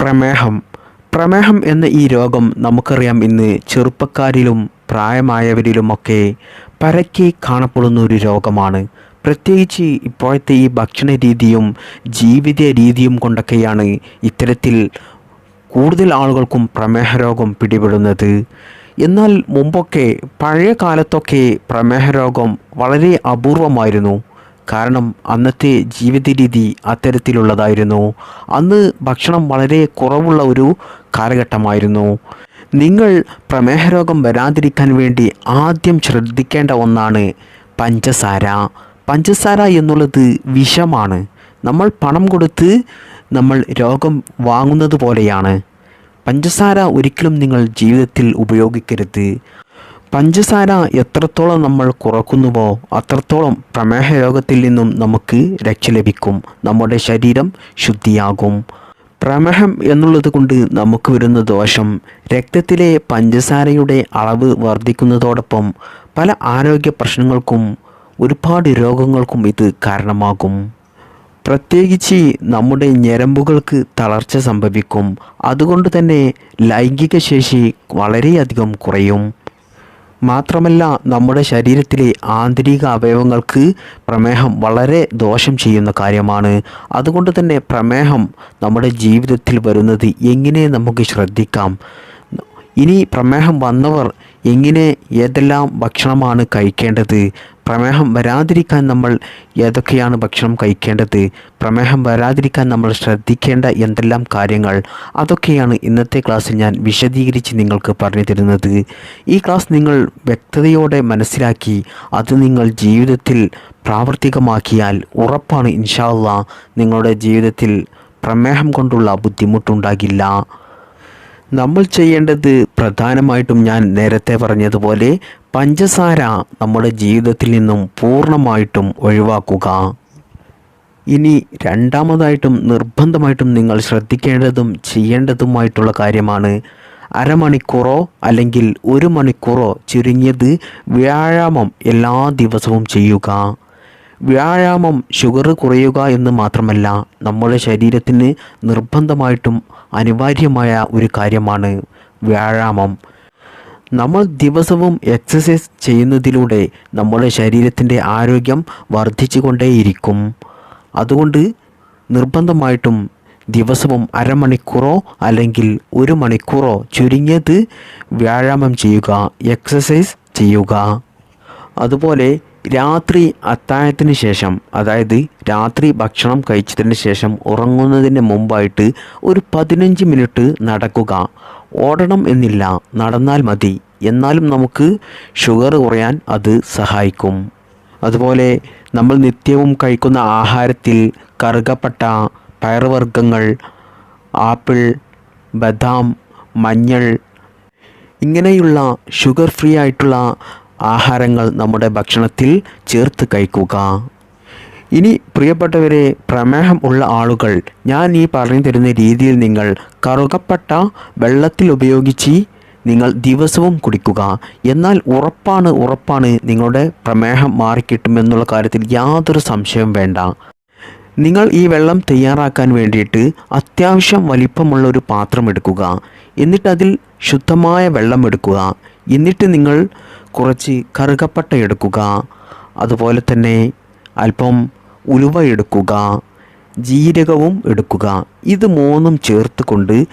പ്രമേഹം. പ്രമേഹം എന്ന ഈ രോഗം നമുക്കറിയാം ഇന്ന് ചെറുപ്പക്കാരിലും പ്രായമായവരിലുമൊക്കെ പരക്കെ കാണപ്പെടുന്ന ഒരു രോഗമാണ്. പ്രത്യേകിച്ച് ഇപ്പോഴത്തെ ഈ ഭക്ഷണ രീതിയും ജീവിത രീതിയും കൊണ്ടൊക്കെയാണ് ഇത്തരത്തിൽ കൂടുതൽ ആളുകൾക്കും പ്രമേഹ രോഗം പിടിപെടുന്നത്. എന്നാൽ മുമ്പൊക്കെ പഴയ കാലത്തൊക്കെ പ്രമേഹ രോഗം വളരെ അപൂർവമായിരുന്നു. കാരണം അന്നത്തെ ജീവിത രീതി അത്തരത്തിലുള്ളതായിരുന്നു. അന്ന് ഭക്ഷണം വളരെ കുറവുള്ള ഒരു കാലഘട്ടമായിരുന്നു. നിങ്ങൾ പ്രമേഹരോഗം വരാതിരിക്കാൻ വേണ്ടി ആദ്യം ശ്രദ്ധിക്കേണ്ട ഒന്നാണ് പഞ്ചസാര. പഞ്ചസാര എന്നുള്ളത് വിഷമാണ്. നമ്മൾ പണം കൊടുത്ത് നമ്മൾ രോഗം വാങ്ങുന്നത് പോലെയാണ്. പഞ്ചസാര ഒരിക്കലും നിങ്ങൾ ജീവിതത്തിൽ ഉപയോഗിക്കരുത്. പഞ്ചസാര എത്രത്തോളം നമ്മൾ കുറക്കുന്നുവോ അത്രത്തോളം പ്രമേഹ രോഗത്തിൽ നിന്നും നമുക്ക് രക്ഷ ലഭിക്കും. നമ്മുടെ ശരീരം ശുദ്ധിയാകും. പ്രമേഹം എന്നുള്ളത് കൊണ്ട് നമുക്ക് വരുന്ന ദോഷം രക്തത്തിലെ പഞ്ചസാരയുടെ അളവ് വർദ്ധിക്കുന്നതോടൊപ്പം പല ആരോഗ്യ പ്രശ്നങ്ങൾക്കും ഒരുപാട് രോഗങ്ങൾക്കും ഇത് കാരണമാകും. പ്രത്യേകിച്ച് നമ്മുടെ ഞരമ്പുകൾക്ക് തളർച്ച സംഭവിക്കും. അതുകൊണ്ട് തന്നെ ലൈംഗിക ശേഷി വളരെയധികം കുറയും. മാത്രമല്ല നമ്മുടെ ശരീരത്തിലെ ആന്തരിക അവയവങ്ങൾക്ക് പ്രമേഹം വളരെ ദോഷം ചെയ്യുന്ന കാര്യമാണ്. അതുകൊണ്ട് തന്നെ പ്രമേഹം നമ്മുടെ ജീവിതത്തിൽ വരുന്നത് എങ്ങനെ നമുക്ക് ശ്രദ്ധിക്കാം? ഇനി പ്രമേഹം വന്നവർ എങ്ങനെ ഏതെല്ലാം ഭക്ഷണമാണ് കഴിക്കേണ്ടത്? പ്രമേഹം വരാതിരിക്കാൻ നമ്മൾ ഏതൊക്കെയാണ് ഭക്ഷണം കഴിക്കേണ്ടത്? പ്രമേഹം വരാതിരിക്കാൻ നമ്മൾ ശ്രദ്ധിക്കേണ്ട എന്തെല്ലാം കാര്യങ്ങൾ? അതൊക്കെയാണ് ഇന്നത്തെ ക്ലാസ്സിൽ ഞാൻ വിശദീകരിച്ച് നിങ്ങൾക്ക് പറഞ്ഞു തരുന്നത്. ഈ ക്ലാസ് നിങ്ങൾ വ്യക്തതയോടെ മനസ്സിലാക്കി അത് നിങ്ങൾ ജീവിതത്തിൽ പ്രാവർത്തികമാക്കിയാൽ ഉറപ്പാണ് ഇൻഷാല്ല നിങ്ങളുടെ ജീവിതത്തിൽ പ്രമേഹം കൊണ്ടുള്ള ബുദ്ധിമുട്ടുണ്ടാകില്ല. നമ്മൾ ചെയ്യേണ്ടത് പ്രധാനമായിട്ടും ഞാൻ നേരത്തെ പറഞ്ഞതുപോലെ പഞ്ചസാര നമ്മുടെ ജീവിതത്തിൽ നിന്നും പൂർണമായിട്ടും ഒഴിവാക്കുക. ഇനി രണ്ടാമതായിട്ടും നിർബന്ധമായിട്ടും നിങ്ങൾ ശ്രദ്ധിക്കേണ്ടതും ചെയ്യേണ്ടതുമായിട്ടുള്ള കാര്യമാണ് അരമണിക്കൂറോ അല്ലെങ്കിൽ ഒരു മണിക്കൂറോ ചുരുങ്ങിയത് വ്യായാമം എല്ലാ ദിവസവും ചെയ്യുക. വ്യായാമം ഷുഗർ കുറയുക എന്ന് മാത്രമല്ല നമ്മുടെ ശരീരത്തിന് നിർബന്ധമായിട്ടും അനിവാര്യമായ ഒരു കാര്യമാണ് വ്യായാമം. നമ്മൾ ദിവസവും എക്സസൈസ് ചെയ്യുന്നതിലൂടെ നമ്മുടെ ശരീരത്തിന്റെ ആരോഗ്യം വർദ്ധിച്ചുകൊണ്ടേയിരിക്കും. അതുകൊണ്ട് നിർബന്ധമായിട്ടും ദിവസവും അരമണിക്കൂറോ അല്ലെങ്കിൽ ഒരു മണിക്കൂറോ ചുരുങ്ങിയത് വ്യായാമം ചെയ്യുക എക്സസൈസ് ചെയ്യുക. അതുപോലെ രാത്രി അത്താഴത്തിന് ശേഷം അതായത് രാത്രി ഭക്ഷണം കഴിച്ചതിന് ശേഷം ഉറങ്ങുന്നതിന് മുമ്പായിട്ട് ഒരു പതിനഞ്ച് മിനിറ്റ് നടക്കുക. ഓടണം എന്നില്ല നടന്നാൽ മതി. എന്നാലും നമുക്ക് ഷുഗർ കുറയാൻ അത് സഹായിക്കും. അതുപോലെ നമ്മൾ നിത്യവും കഴിക്കുന്ന ആഹാരത്തിൽ കറുകപ്പട്ട പയറുവർഗങ്ങൾ ആപ്പിൾ ബദാം മഞ്ഞൾ ഇങ്ങനെയുള്ള ഷുഗർ ഫ്രീ ആയിട്ടുള്ള ആഹാരങ്ങൾ നമ്മുടെ ഭക്ഷണത്തിൽ ചേർത്ത് കഴിക്കുക. ഇനി പ്രിയപ്പെട്ടവരെ പ്രമേഹം ഉള്ള ആളുകൾ ഞാൻ ഈ പറഞ്ഞു തരുന്ന രീതിയിൽ നിങ്ങൾ കറുകപ്പെട്ട വെള്ളത്തിൽ ഉപയോഗിച്ച് നിങ്ങൾ ദിവസവും കുടിക്കുക. എന്നാൽ ഉറപ്പാണ് ഉറപ്പാണ് നിങ്ങളുടെ പ്രമേഹം മാറിക്കിട്ടുമെന്നുള്ള കാര്യത്തിൽ യാതൊരു സംശയവും വേണ്ട. നിങ്ങൾ ഈ വെള്ളം തയ്യാറാക്കാൻ വേണ്ടിയിട്ട് അത്യാവശ്യം വലിപ്പമുള്ള ഒരു പാത്രം എടുക്കുക. എന്നിട്ട് അതിൽ ശുദ്ധമായ വെള്ളം എടുക്കുക. എന്നിട്ട് നിങ്ങൾ കുറച്ച് കറുകപ്പട്ട എടുക്കുക. അതുപോലെ തന്നെ അല്പം ഉലുവ എടുക്കുക. ജീരകവും എടുക്കുക. ഇത് മൂന്നും ചേർത്ത് കൊണ്ട്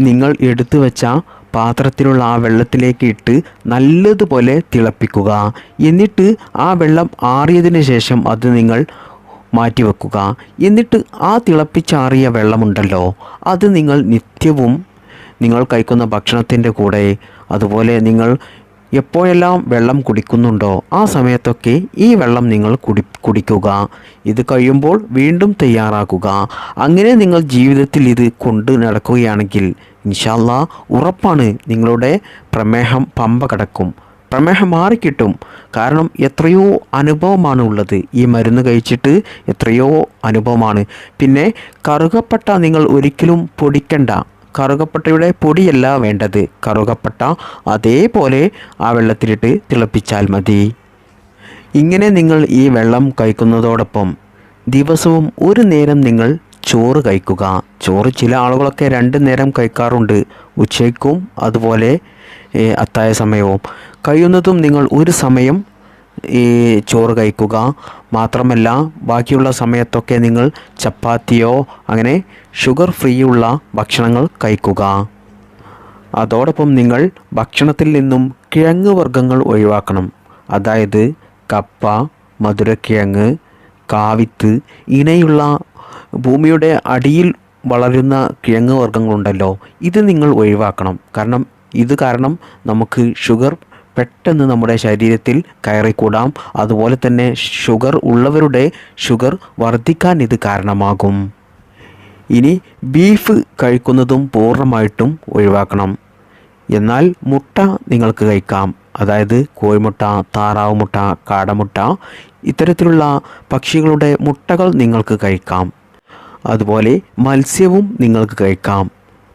നിങ്ങൾ എടുത്തു വെച്ച പാത്രത്തിലുള്ള ആ വെള്ളത്തിലേക്ക് ഇട്ട് നല്ലതുപോലെ തിളപ്പിക്കുക. എന്നിട്ട് ആ വെള്ളം ആറിയതിന് ശേഷം അത് നിങ്ങൾ മാറ്റിവെക്കുക. എന്നിട്ട് ആ തിളപ്പിച്ചാറിയ വെള്ളമുണ്ടല്ലോ അത് നിങ്ങൾ നിത്യവും നിങ്ങൾ കഴിക്കുന്ന ഭക്ഷണത്തിന്റെ കൂടെ അതുപോലെ നിങ്ങൾ എപ്പോഴെല്ലാം വെള്ളം കുടിക്കുന്നുണ്ടോ ആ സമയത്തൊക്കെ ഈ വെള്ളം നിങ്ങൾ കുടി കുടിക്കുക. ഇത് കഴിയുമ്പോൾ വീണ്ടും തയ്യാറാക്കുക. അങ്ങനെ നിങ്ങൾ ജീവിതത്തിൽ ഇത് കൊണ്ട് നടക്കുകയാണെങ്കിൽ ഇൻഷാല്ല ഉറപ്പാണ് നിങ്ങളുടെ പ്രമേഹം പമ്പ കടക്കും. പ്രമേഹം മാറിക്കിട്ടും. കാരണം എത്രയോ അനുഭവമാണ് ഉള്ളത് ഈ മരുന്ന് കഴിച്ചിട്ട് എത്രയോ അനുഭവമാണ്. പിന്നെ കറുകപ്പട്ട നിങ്ങൾ ഒരിക്കലും പൊടിക്കണ്ട. കറുകപ്പട്ടയുടെ പൊടിയല്ല വേണ്ടത്. കറുകപ്പട്ട അതേപോലെ ആ വെള്ളത്തിലിട്ട് തിളപ്പിച്ചാൽ മതി. ഇങ്ങനെ നിങ്ങൾ ഈ വെള്ളം കഴിക്കുന്നതോടൊപ്പം ദിവസവും ഒരു നേരം നിങ്ങൾ ചോറ് കഴിക്കുക. ചോറ് ചില ആളുകളൊക്കെ രണ്ട് നേരം കഴിക്കാറുണ്ട്. ഉച്ചയ്ക്കും അതുപോലെ അത്തായ സമയവും. കഴിയുന്നതും നിങ്ങൾ ഒരു സമയം ഈ ചോറ് കഴിക്കുക. മാത്രമല്ല ബാക്കിയുള്ള സമയത്തൊക്കെ നിങ്ങൾ ചപ്പാത്തിയോ അങ്ങനെ ഷുഗർ ഫ്രീ ഉള്ള ഭക്ഷണങ്ങൾ കഴിക്കുക. അതോടൊപ്പം നിങ്ങൾ ഭക്ഷണത്തിൽ നിന്നും കിഴങ്ങ് വർഗങ്ങൾ ഒഴിവാക്കണം. അതായത് കപ്പ മധുരക്കിഴങ്ങ് കാവിത്ത് ഇനയുള്ള ഭൂമിയുടെ അടിയിൽ വളരുന്ന കിഴങ്ങ് വർഗങ്ങളുണ്ടല്ലോ. ഇത് നിങ്ങൾ ഒഴിവാക്കണം. കാരണം ഇത് കാരണം നമുക്ക് ഷുഗർ പെട്ടെന്ന് നമ്മുടെ ശരീരത്തിൽ കയറിക്കൂടാം. അതുപോലെ തന്നെ ഷുഗർ ഉള്ളവരുടെ ഷുഗർ വർദ്ധിക്കാൻ ഇത് കാരണമാകും. ഇനി ബീഫ് കഴിക്കുന്നതും പൂർണമായിട്ടും ഒഴിവാക്കണം. എന്നാൽ മുട്ട നിങ്ങൾക്ക് കഴിക്കാം. അതായത് കോഴിമുട്ട താറാവ് മുട്ട കാടമുട്ട ഇത്തരത്തിലുള്ള പക്ഷികളുടെ മുട്ടകൾ നിങ്ങൾക്ക് കഴിക്കാം. അതുപോലെ മത്സ്യവും നിങ്ങൾക്ക് കഴിക്കാം.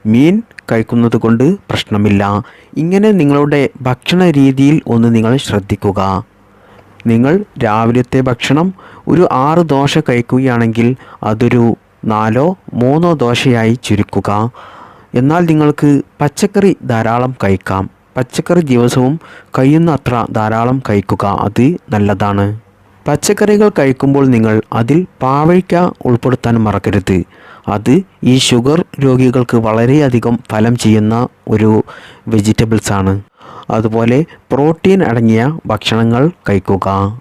മീൻ കഴിക്കുന്നത് കൊണ്ട് പ്രശ്നമില്ല. ഇങ്ങനെ നിങ്ങളുടെ ഭക്ഷണ രീതിയിൽ ഒന്ന് നിങ്ങൾ ശ്രദ്ധിക്കുക. നിങ്ങൾ രാവിലത്തെ ഭക്ഷണം ഒരു ആറ് ദോശ കഴിക്കുകയാണെങ്കിൽ അതൊരു നാലോ മൂന്നോ ദോശയായി ചുരുക്കുക. എന്നാൽ നിങ്ങൾക്ക് പച്ചക്കറി ധാരാളം കഴിക്കാം. പച്ചക്കറി ദിവസവും കഴിയുന്നത്ര ധാരാളം കഴിക്കുക. അത് നല്ലതാണ്. പച്ചക്കറികൾ കഴിക്കുമ്പോൾ നിങ്ങൾ അതിൽ പാവയ്ക്ക ഉൾപ്പെടുത്താൻ മറക്കരുത്. അത് ഈ ഷുഗർ രോഗികൾക്ക് വളരെയധികം ഫലം ചെയ്യുന്ന ഒരു വെജിറ്റബിൾസാണ്. അതുപോലെ പ്രോട്ടീൻ അടങ്ങിയ ഭക്ഷണങ്ങൾ കഴിക്കുക.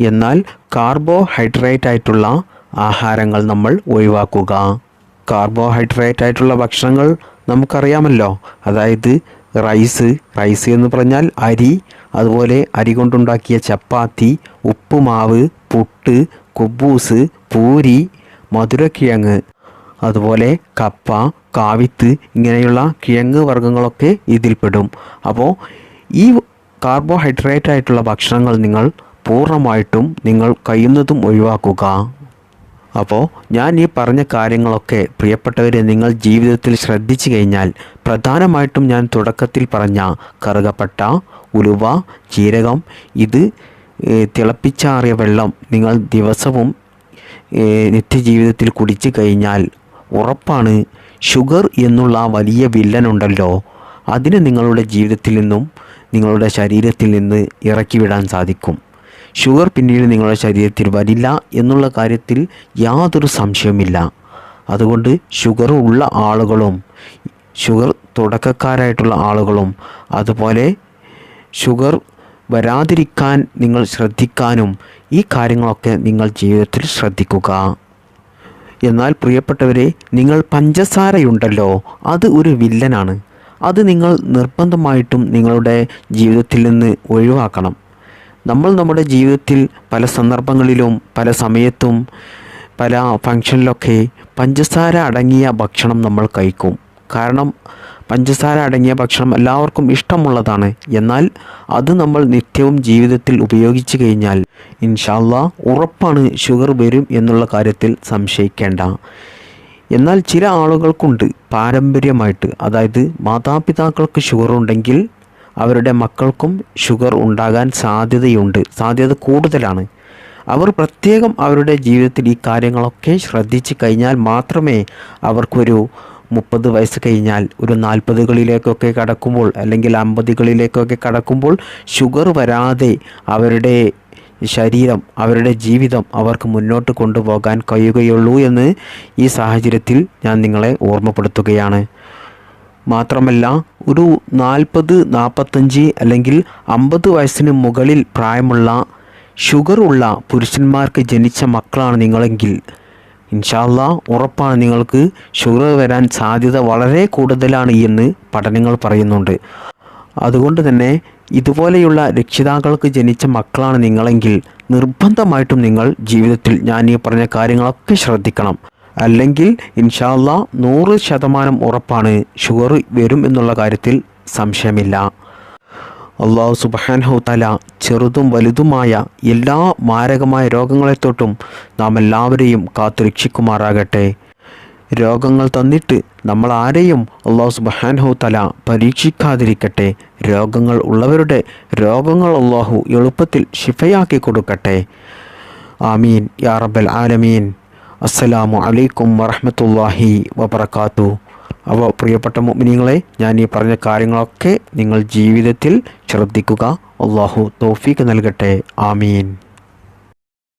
എന്നാൽ കാർബോഹൈഡ്രേറ്റ് ആയിട്ടുള്ള ആഹാരങ്ങൾ നമ്മൾ ഒഴിവാക്കുക. കാർബോഹൈഡ്രേറ്റ് ആയിട്ടുള്ള ഭക്ഷണങ്ങൾ നമുക്കറിയാമല്ലോ. അതായത് റൈസ് റൈസ് എന്ന് പറഞ്ഞാൽ അരി അതുപോലെ അരി കൊണ്ടുണ്ടാക്കിയ ചപ്പാത്തി ഉപ്പുമാവ് പുട്ട് കുബൂസ് പൂരി മധുരക്കിഴങ്ങ് അതുപോലെ കപ്പ കാവിത്ത് ഇങ്ങനെയുള്ള കിഴങ്ങ് വർഗങ്ങളൊക്കെ ഇതിൽപ്പെടും. അപ്പോൾ ഈ കാർബോഹൈഡ്രേറ്റ് ആയിട്ടുള്ള ഭക്ഷണങ്ങൾ നിങ്ങൾ പൂർണമായിട്ടും നിങ്ങൾ കഴിയുന്നതും ഒഴിവാക്കുക. അപ്പോൾ ഞാൻ ഈ പറഞ്ഞ കാര്യങ്ങളൊക്കെ പ്രിയപ്പെട്ടവരെ നിങ്ങൾ ജീവിതത്തിൽ ശ്രദ്ധിച്ചു കഴിഞ്ഞാൽ പ്രധാനമായിട്ടും ഞാൻ തുടക്കത്തിൽ പറഞ്ഞ കറുകപ്പട്ട ഉലുവ ജീരകം ഇത് തിളപ്പിച്ചാറിയ വെള്ളം നിങ്ങൾ ദിവസവും നിത്യജീവിതത്തിൽ കുടിച്ചു കഴിഞ്ഞാൽ ഉറപ്പാണ്. ഷുഗർ എന്നുള്ള ആ വലിയ വില്ലനുണ്ടല്ലോ അതിന് നിങ്ങളുടെ ജീവിതത്തിൽ നിന്നും നിങ്ങളുടെ ശരീരത്തിൽ നിന്ന് ഇറക്കി വിടാൻ സാധിക്കും. ഷുഗർ പിന്നീട് നിങ്ങളുടെ ശരീരത്തിൽ വരില്ല എന്നുള്ള കാര്യത്തിൽ യാതൊരു സംശയവുമില്ല. അതുകൊണ്ട് ഷുഗർ ഉള്ള ആളുകളും ഷുഗർ തുടക്കക്കാരായിട്ടുള്ള ആളുകളും അതുപോലെ ഷുഗർ വരാതിരിക്കാൻ നിങ്ങൾ ശ്രദ്ധിക്കാനും ഈ കാര്യങ്ങളൊക്കെ നിങ്ങൾ ജീവിതത്തിൽ ശ്രദ്ധിക്കുക. എന്നാൽ പ്രിയപ്പെട്ടവരെ നിങ്ങൾ പഞ്ചസാരയുണ്ടല്ലോ അത് ഒരു വില്ലനാണ്. അത് നിങ്ങൾ നിർബന്ധമായിട്ടും നിങ്ങളുടെ ജീവിതത്തിൽ നിന്ന് ഒഴിവാക്കണം. നമ്മൾ നമ്മുടെ ജീവിതത്തിൽ പല സന്ദർഭങ്ങളിലും പല സമയത്തും പല ഫങ്ഷനിലൊക്കെ പഞ്ചസാര അടങ്ങിയ ഭക്ഷണം നമ്മൾ കഴിക്കും. കാരണം പഞ്ചസാര അടങ്ങിയ ഭക്ഷണം എല്ലാവർക്കും ഇഷ്ടമുള്ളതാണ്. എന്നാൽ അത് നമ്മൾ നിത്യവും ജീവിതത്തിൽ ഉപയോഗിച്ചു കഴിഞ്ഞാൽ ഇൻഷാല്ല ഉറപ്പാണ് ഷുഗർ വരും എന്നുള്ള കാര്യത്തിൽ സംശയിക്കേണ്ട. എന്നാൽ ചില ആളുകൾക്കുണ്ട് പാരമ്പര്യമായിട്ട്. അതായത് മാതാപിതാക്കൾക്ക് ഷുഗർ ഉണ്ടെങ്കിൽ അവരുടെ മക്കൾക്കും ഷുഗർ ഉണ്ടാകാൻ സാധ്യതയുണ്ട്. സാധ്യത കൂടുതലാണ്. അവർ പ്രത്യേകം അവരുടെ ജീവിതത്തിൽ ഈ കാര്യങ്ങളൊക്കെ ശ്രദ്ധിച്ചു കഴിഞ്ഞാൽ മാത്രമേ അവർക്കൊരു മുപ്പത് വയസ്സ് കഴിഞ്ഞാൽ ഒരു നാൽപ്പതുകളിലേക്കൊക്കെ കടക്കുമ്പോൾ അല്ലെങ്കിൽ അമ്പതുകളിലേക്കൊക്കെ കടക്കുമ്പോൾ ഷുഗർ വരാതെ അവരുടെ ശരീരം അവരുടെ ജീവിതം അവർക്ക് മുന്നോട്ട് കൊണ്ടുപോകാൻ കഴിയുകയുള്ളൂ എന്ന് ഈ സാഹചര്യത്തിൽ ഞാൻ നിങ്ങളെ ഓർമ്മപ്പെടുത്തുകയാണ്. മാത്രമല്ല ഒരു നാൽപ്പത് നാൽപ്പത്തഞ്ച് അല്ലെങ്കിൽ അമ്പത് വയസ്സിന് മുകളിൽ പ്രായമുള്ള ഷുഗർ ഉള്ള പുരുഷന്മാർക്ക് ജനിച്ച മക്കളാണ് നിങ്ങളെങ്കിൽ ഇൻഷാല്ല ഉറപ്പാണ് നിങ്ങൾക്ക് ഷുഗർ വരാൻ സാധ്യത വളരെ കൂടുതലാണ് എന്ന് പഠനങ്ങൾ പറയുന്നുണ്ട്. അതുകൊണ്ട് തന്നെ ഇതുപോലെയുള്ള രക്ഷിതാക്കൾക്ക് ജനിച്ച മക്കളാണ് നിങ്ങളെങ്കിൽ നിർബന്ധമായിട്ടും നിങ്ങൾ ജീവിതത്തിൽ ഞാൻ ഈ പറഞ്ഞ കാര്യങ്ങളൊക്കെ ശ്രദ്ധിക്കണം. അല്ലെങ്കിൽ ഇൻഷാല്ല നൂറ് ശതമാനം ഉറപ്പാണ് ഷുഗർ വരും എന്നുള്ള കാര്യത്തിൽ സംശയമില്ല. അള്ളാഹു സുബാൻഹു തല ചെറുതും വലുതുമായ എല്ലാ മാരകമായ രോഗങ്ങളെ തൊട്ടും നാം എല്ലാവരെയും കാത്തു രക്ഷിക്കുമാറാകട്ടെ രോഗങ്ങൾ തന്നിട്ട് നമ്മൾ ആരെയും അള്ളാഹു സുബാൻഹു തല പരീക്ഷിക്കാതിരിക്കട്ടെ. രോഗങ്ങൾ ഉള്ളവരുടെ രോഗങ്ങൾ അള്ളാഹു എളുപ്പത്തിൽ ശിഫയാക്കി കൊടുക്കട്ടെ. ആമീൻ. യാ റബ്ബൽ ആലമീൻ. അസ്സലാമു അലൈക്കും വറഹ്മത്തുള്ളാഹി വബറകാതുഹു. അപ്പോൾ പ്രിയപ്പെട്ട മുഅ്മിനീങ്ങളെ ഞാൻ ഈ പറഞ്ഞ കാര്യങ്ങളൊക്കെ നിങ്ങൾ ജീവിതത്തിൽ ശ്രദ്ധിക്കുക. അള്ളാഹു തോഫീക്ക് നൽകട്ടെ. ആമീൻ.